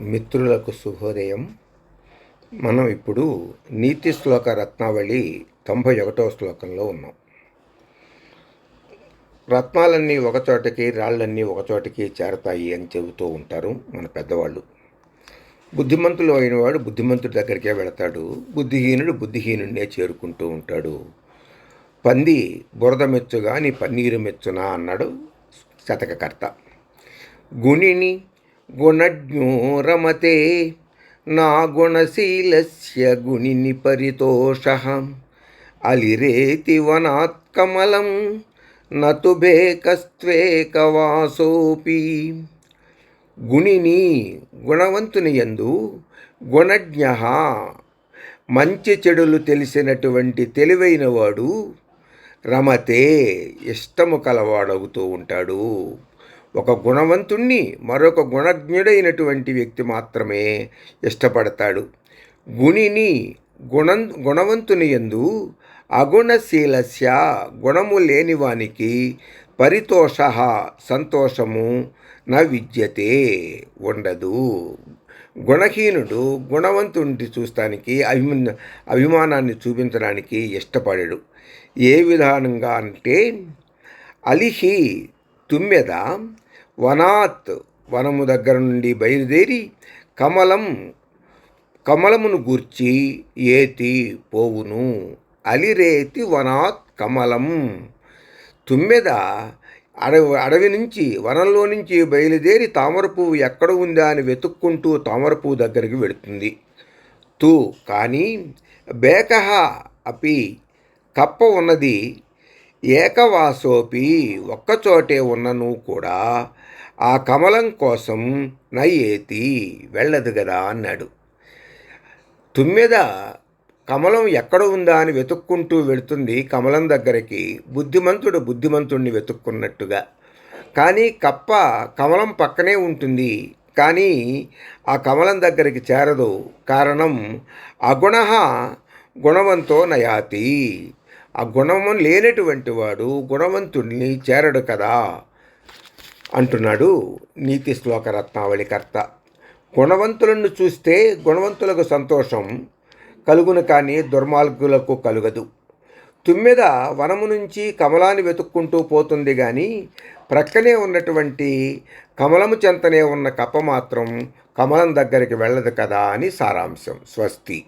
మిత్రులకు శుభోదయం. మనం ఇప్పుడు నీతి శ్లోక రత్నావళి తొంభై ఒకటవ శ్లోకంలో ఉన్నాం. రత్నాలన్నీ ఒకచోటకి రాళ్ళన్నీ ఒకచోటకి చేరతాయి అని చెబుతూ ఉంటారు మన పెద్దవాళ్ళు. బుద్ధిమంతులు అయినవాడు బుద్ధిమంతుడి దగ్గరికే వెళతాడు. బుద్ధిహీనుడు బుద్ధిహీనుడినే చేరుకుంటూ ఉంటాడు. పంది బురద మెచ్చుగా నీ పన్నీరు మెచ్చునా అన్నాడు శతకకర్త. గుణిని గుణజ్ఞో రమతే నా గుణశీలస్య గుణిని పరితోష అలిరేతి వనాత్కమలం నతు బేకస్త్వేకవాసోపి గుణిని గుణవంతుని యందు గుణజ్ఞ మంచి చెడులు తెలిసినటువంటి తెలివైనవాడు రమతే ఇష్టము కలవాడవుతూ ఉంటాడు. ఒక గుణవంతుణ్ణి మరొక గుణజ్ఞుడైనటువంటి వ్యక్తి మాత్రమే ఇష్టపడతాడు. గుణిని గుణ గుణవంతుని ఎందు అగుణశీలస్య గుణము లేనివానికి పరితోష సంతోషము న విద్యతే ఉండదు. గుణహీనుడు గుణవంతుడిని చూస్తానికి అభిమ అభిమానాన్ని చూపించడానికి ఇష్టపడడు. ఏ విధానంగా అంటే అలిహి తుమ్మెద వనాత్ వనము దగ్గర నుండి బయలుదేరి కమలం కమలమును గూర్చి ఏతి పోవును. అలిరేతి వనాత్ కమలం. తుమ్మెద అడవి అడవి నుంచి వనంలో నుంచి బయలుదేరి తామర పువ్వు ఎక్కడ ఉందా అని వెతుక్కుంటూ తామర పువ్వు దగ్గరికి వెళుతుంది. తూ కానీ బేకహ అపి కప్ప ఉన్నది ఏకవాసోపి ఒక్కచోటే ఉన్నను కూడా ఆ కమలం కోసం నయ్యేతి వెళ్ళదు కదా అన్నాడు. తుమ్మెద కమలం ఎక్కడ ఉందా అని వెతుక్కుంటూ వెళుతుంది కమలం దగ్గరికి. బుద్ధిమంతుడు బుద్ధిమంతుణ్ణి వెతుక్కున్నట్టుగా. కానీ కప్ప కమలం పక్కనే ఉంటుంది. కానీ ఆ కమలం దగ్గరికి చేరదు. కారణం అగుణ గుణవంతో నయాతి. ఆ గుణము లేనటువంటి వాడు గుణవంతుడిని చేరడు కదా అంటున్నాడు నీతి శ్లోక రత్నావళికర్త గుణవంతులను చూస్తే గుణవంతులకు సంతోషం కలుగును కానీ దుర్మార్గులకు కలుగదు. తుమ్మెద వనము నుంచి కమలాన్ని వెతుక్కుంటూ పోతుంది కానీ ప్రక్కనే ఉన్నటువంటి కమలము చెంతనే ఉన్న కప్ప మాత్రం కమలం దగ్గరికి వెళ్ళదు కదా అని సారాంశం. స్వస్తి.